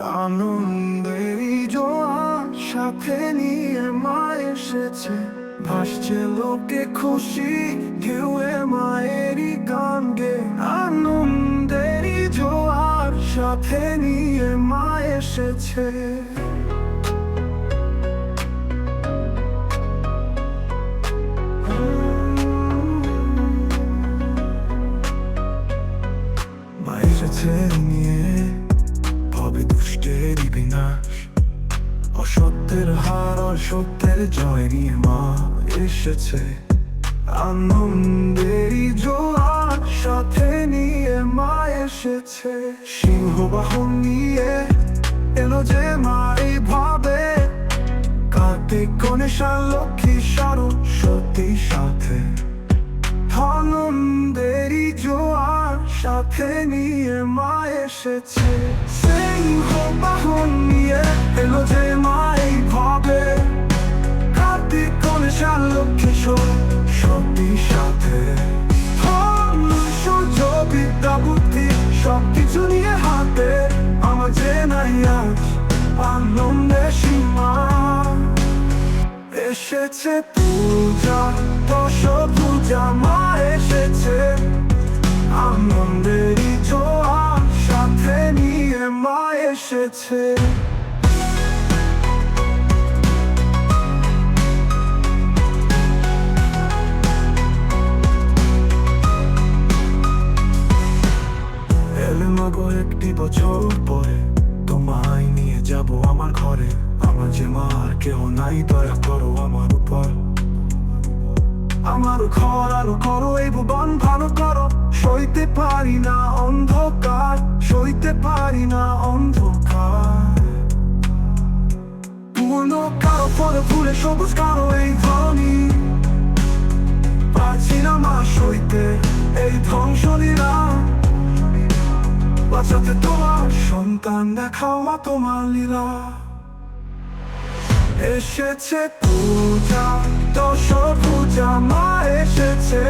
আনন্দেরই জোয়ার সাথে নিয়ে মা এসেছে। ভাসছে লোকে খুশি, ঢেউয়ে মায়েরই গান গে। আনন্দেরই জোয়ার সাথে নিয়ে মা এসেছে। মা অসত্যের হার অসত্যের জয় মা এসেছে। আনন্দেরই জোয়ার সাথে নিয়ে মা এসেছে। সিংহ বাহন নিয়ে এলো যে মা ভাবে। কার্তিক, গণেশা লক্ষ্মী সরস্বতী সাথে। আনন্দেরই জোয়ার সাথে নিয়ে মা এসেছে। সিংহ বাহন সাথে। বিদ্যা বুদ্ধি, সবকিছু নিয়ে হাতে আমার যে নাই আজ এসেছে পূজা, দশ পূজা, মা এসেছে। আনন্দেরই জোয়ার, সাথে নিয়ে মা এসেছে। মাগো একটি বছর পরে তোমায় নিয়ে যাব আমার ঘরে। আমার যে মা আর কেউ নাই, দয়া করো আমার উপর। আমার ঘর আলো করো, এই ভুবন ভালো করো। সইতে পারি না অন্ধকার, সইতে পারি না অন্ধকার। পূর্ণ কারও পরে ফুলে সবুজ কারও এই ধ্বনি বাঁচাতে তোমার সন্তান দেখাও মা তোমার লীলা। এসেছে পূজা দশ পূজা, মা এসেছে।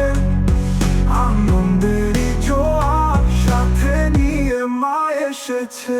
আনন্দেরই জোয়ার সাথে নিয়ে মা এসেছে।